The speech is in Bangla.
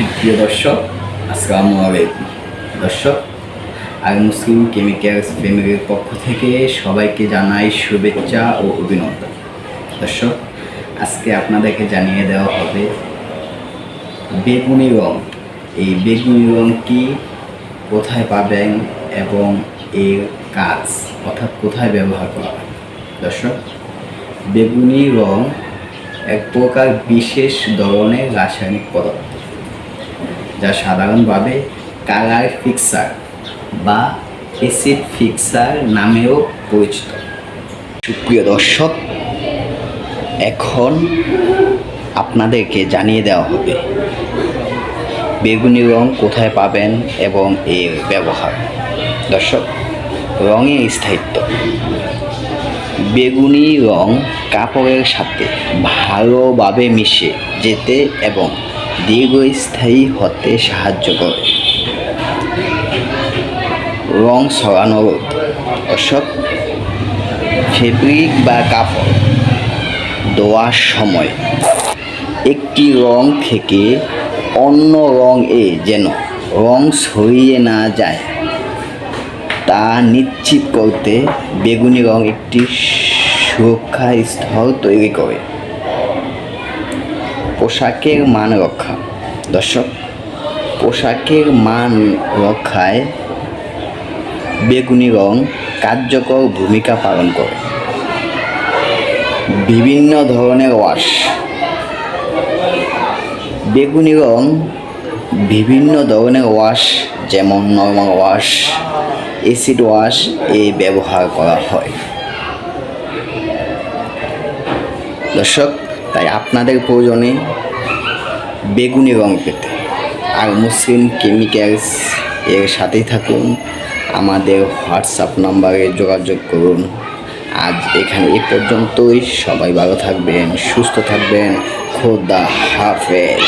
সুপ্রিয় দর্শক, আসসালামু আলাইকুম। দর্শক আর মুসলিম কেমিক্যালস ফ্যামিলির পক্ষ থেকে সবাইকে জানাই শুভেচ্ছা ও অভিনন্দন। দর্শক, আজকে আপনাদেরকে জানিয়ে দেওয়া হবে বেগুনি রং। এই বেগুনি রং কি? কোথায় পাবেন এবং এর কাজ? অর্থাৎ কোথায় ব্যবহার করা হয়? দর্শক, বেগুনি রং এক প্রকার বিশেষ ধরনের রাসায়নিক পদার্থ। যা সাধারণভাবে কালার ফিক্সার বা অ্যাসিড ফিক্সার নামেও পরিচিত। সুপ্রিয় দর্শক, এখন আপনাদেরকে জানিয়ে দেওয়া হবে, বেগুনি রং কোথায় পাবেন এবং এর ব্যবহার। দর্শক রঙের স্থায়িত্ব। বেগুনি রং কাপড়ের সাথে ভালোভাবে মিশে যেতে এবং দীর্ঘস্থায়ী হতে সাহায্য করে। রং ছড়ানো রোধ ফেব্রিক বা কাপড় দেওয়ার সময়। একটি রং থেকে অন্য রং এ যেন রং ছড়িয়ে না যায়, তা নিশ্চিত করতে বেগুনি রং একটি সুরক্ষা স্তর তৈরি করে। পোশাকের মান রক্ষা। দর্শক, পোশাকের মান রক্ষায় বেগুনি রং কার্যকর ভূমিকা পালন করে। বিভিন্ন ধরনের ওয়াশ। বেগুনি রং বিভিন্ন ধরনের ওয়াশ, যেমন নর্মাল ওয়াশ অ্যাসিড ওয়াশ এ ব্যবহার করা হয়। দর্শক তাই আপনাদের প্রয়োজনে বেগুনি রং পেতে। আর মুসলিম কেমিক্যালস এর সাথেই থাকুন, আমাদের হোয়াটসঅ্যাপ নাম্বারে যোগাযোগ করুন। আজ এখানে এ পর্যন্তই, সবাই ভালো থাকবেন, সুস্থ থাকবেন, খোদা হাফেজ।